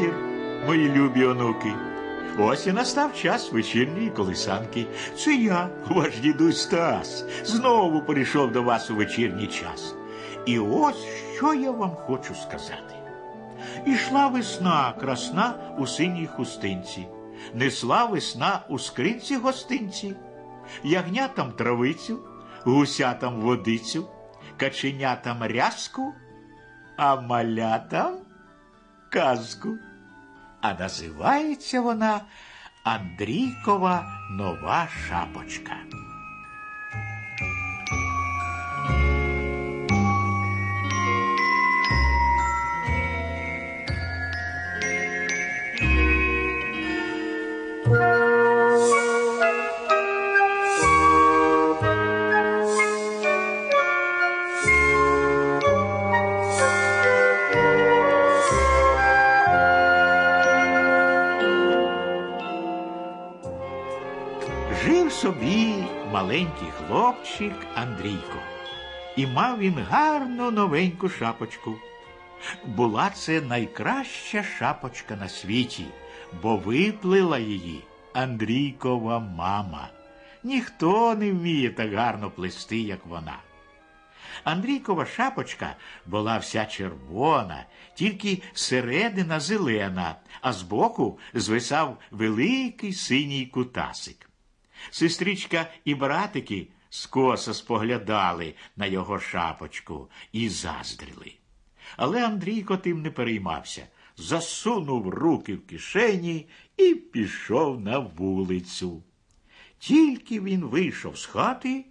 вечір, мої любі онуки. Ось і настав час вечірньої колисанки. Це я, ваш дідусь Стас, знову прийшов до вас у вечірній час. І ось що я вам хочу сказати. Ішла весна красна у синій хустинці, несла весна у скринці гостинці, ягнятам травицю, гусятам водицю, каченятам рязку, а малятам казку. А називається вона Андрійкова нова шапочка. Собі маленький хлопчик Андрійко, і мав він гарну новеньку шапочку. Була це найкраща шапочка на світі, бо виплила її Андрійкова мама. Ніхто не вміє так гарно плести, як вона. Андрійкова шапочка була вся червона, тільки середина зелена, а збоку звисав великий синій кутасик. Сестричка і братики скоса споглядали на його шапочку і заздрили. Але Андрійко тим не переймався, засунув руки в кишені і пішов на вулицю. Тільки він вийшов з хати,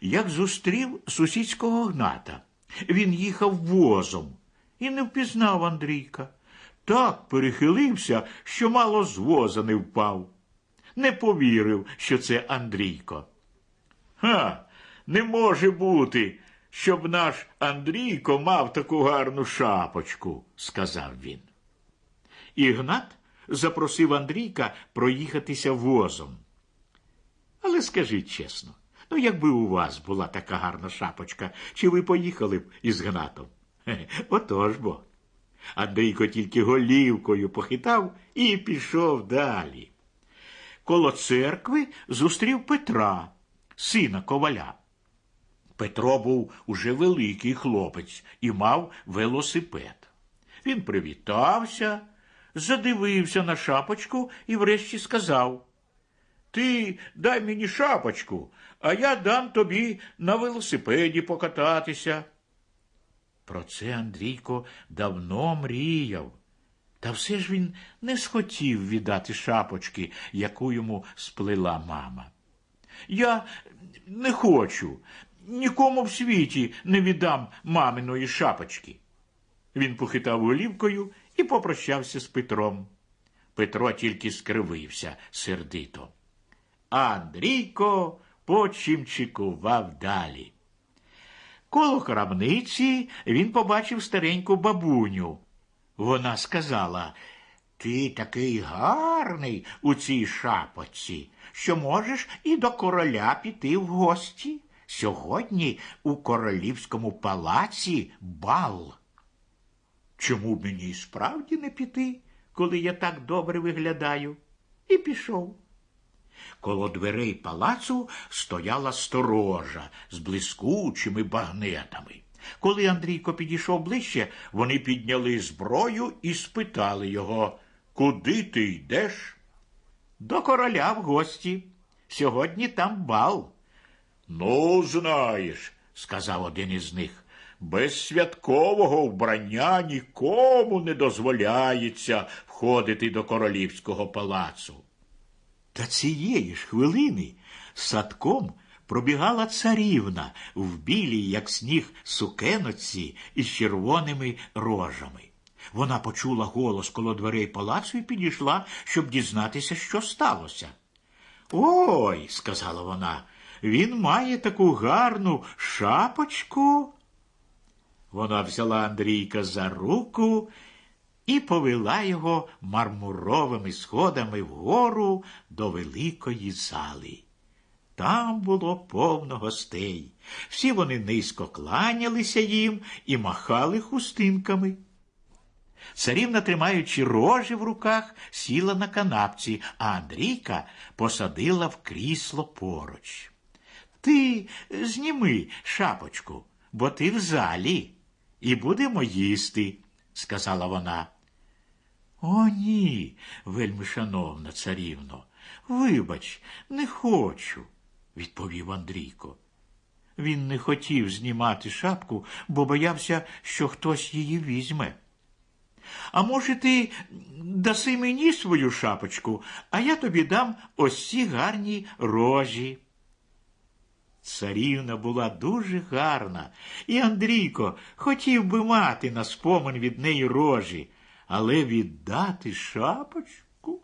як зустрів сусідського гната. Він їхав возом і не впізнав Андрійка. Так перехилився, що мало з воза не впав. Не повірив, що це Андрійко. Ха, не може бути, щоб наш Андрійко мав таку гарну шапочку, сказав він. Ігнат запросив Андрійка проїхатися возом. Але скажіть чесно, ну якби у вас була така гарна шапочка, чи ви поїхали б із Гнатом? Хе, Отож бо. Андрійко тільки голівкою похитав і пішов далі. Коло церкви зустрів Петра, сина коваля. Петро був уже великий хлопець і мав велосипед. Він привітався, задивився на шапочку і врешті сказав Ти дай мені шапочку, а я дам тобі на велосипеді покататися. Про це Андрійко давно мріяв. Та все ж він не схотів віддати шапочки, яку йому сплела мама. Я не хочу, нікому в світі не віддам маминої шапочки. Він похитав голівкою і попрощався з Петром. Петро тільки скривився сердито. Андрійко почимчикував далі. Коло крамниці він побачив стареньку бабуню. Вона сказала, ти такий гарний у цій шапочці, що можеш і до короля піти в гості. Сьогодні у королівському палаці бал. Чому б мені справді не піти, коли я так добре виглядаю? І пішов. Коло дверей палацу стояла сторожа з блискучими багнетами. Коли Андрійко підійшов ближче, вони підняли зброю і спитали його, куди ти йдеш? До короля в гості. Сьогодні там бал. Ну, знаєш, сказав один із них, без святкового вбрання нікому не дозволяється входити до королівського палацу. Та цієї ж хвилини садком пробігала царівна в білій, як сніг, сукеноці із червоними рожами. Вона почула голос коло дверей палацу і підійшла, щоб дізнатися, що сталося. Ой, сказала вона, він має таку гарну шапочку. Вона взяла Андрійка за руку і повела його мармуровими сходами вгору до великої зали. Там було повно гостей. Всі вони низько кланялися їм і махали хустинками. Царівна, тримаючи рожі в руках, сіла на канапці, а Андрійка посадила в крісло поруч. Ти зніми шапочку, бо ти в залі, і будемо їсти, сказала вона. О, ні, вельми шановна царівно, вибач, не хочу, відповів Андрійко. Він не хотів знімати шапку, бо боявся, що хтось її візьме. А може, ти даси мені свою шапочку, а я тобі дам ось ці гарні рожі. Царівна була дуже гарна, і Андрійко хотів би мати на спомин від неї рожі, але віддати шапочку?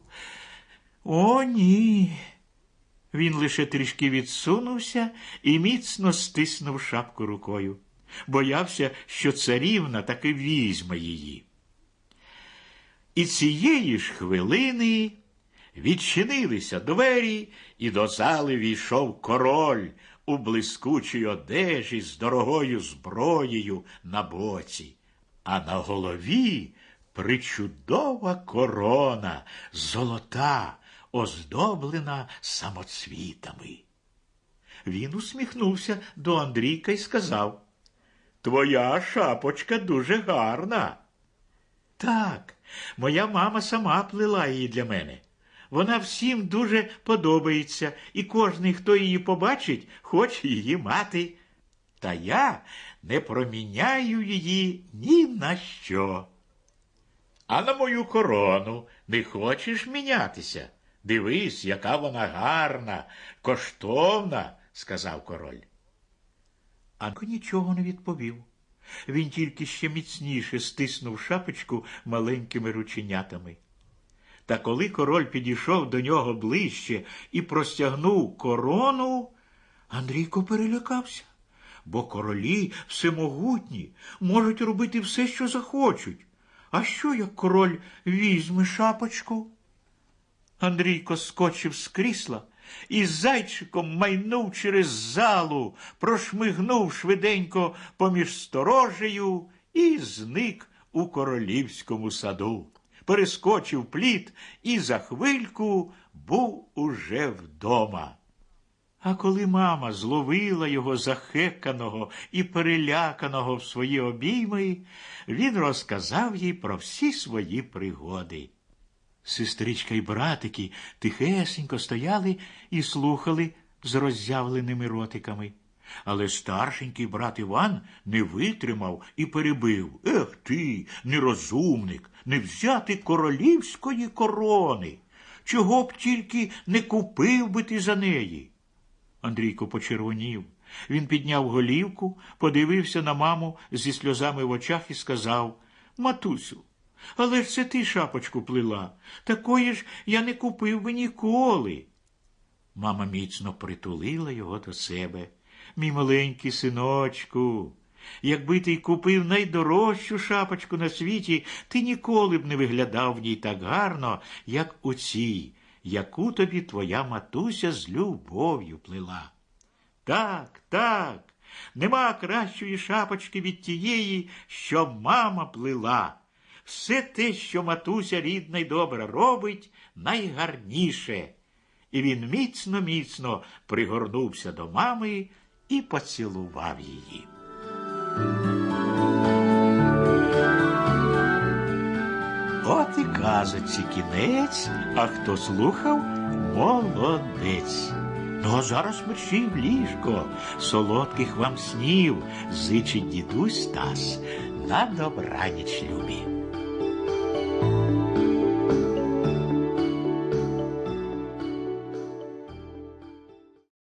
О, ні. Він лише трішки відсунувся і міцно стиснув шапку рукою. Боявся, що царівна таки візьме її. І цієї ж хвилини відчинилися двері, і до зали війшов король у блискучій одежі з дорогою зброєю на боці, а на голові причудова корона, золота, оздоблена самоцвітами. Він усміхнувся до Андрійка і сказав Твоя шапочка дуже гарна. Так, моя мама сама плела її для мене. Вона всім дуже подобається, і кожний, хто її побачить, хоче її мати. Та я не проміняю її ні на що. А на мою корону не хочеш мінятися? Дивись, яка вона гарна, коштовна, сказав король. Анко нічого не відповів. Він тільки ще міцніше стиснув шапочку маленькими рученятами. Та коли король підійшов до нього ближче і простягнув корону, Андрійко перелякався, бо королі всемогутні можуть робити все, що захочуть. А що, як король візьме шапочку? Андрійко скочив з крісла і зайчиком майнув через залу, прошмигнув швиденько поміж сторожею і зник у королівському саду. Перескочив плід і за хвильку був уже вдома. А коли мама зловила його захеканого і переляканого в свої обійми, він розказав їй про всі свої пригоди. Сестричка і братики тихесенько стояли і слухали з роззявленими ротиками. Але старшенький брат Іван не витримав і перебив Ех ти, нерозумник, не взяти королівської корони. Чого б тільки не купив би ти за неї? Андрійко почервонів. Він підняв голівку, подивився на маму зі сльозами в очах і сказав Матусю, але ж це ти шапочку плела. Такої ж я не купив би ніколи. Мама міцно притулила його до себе. Мій маленький синочку, якби ти купив найдорожчу шапочку на світі, ти ніколи б не виглядав в ній так гарно, як у цій, яку тобі твоя матуся з любов'ю плела. Так, так, нема кращої шапочки від тієї, що мама плела. Все те, що матуся рідна й добра робить, найгарніше. І він міцно, міцно пригорнувся до мами і поцілував її. От і казочці кінець, а хто слухав, молодець. Ну, а зараз мерщій в ліжко, солодких вам снів, зичить дідусь Стас на добраніч любі.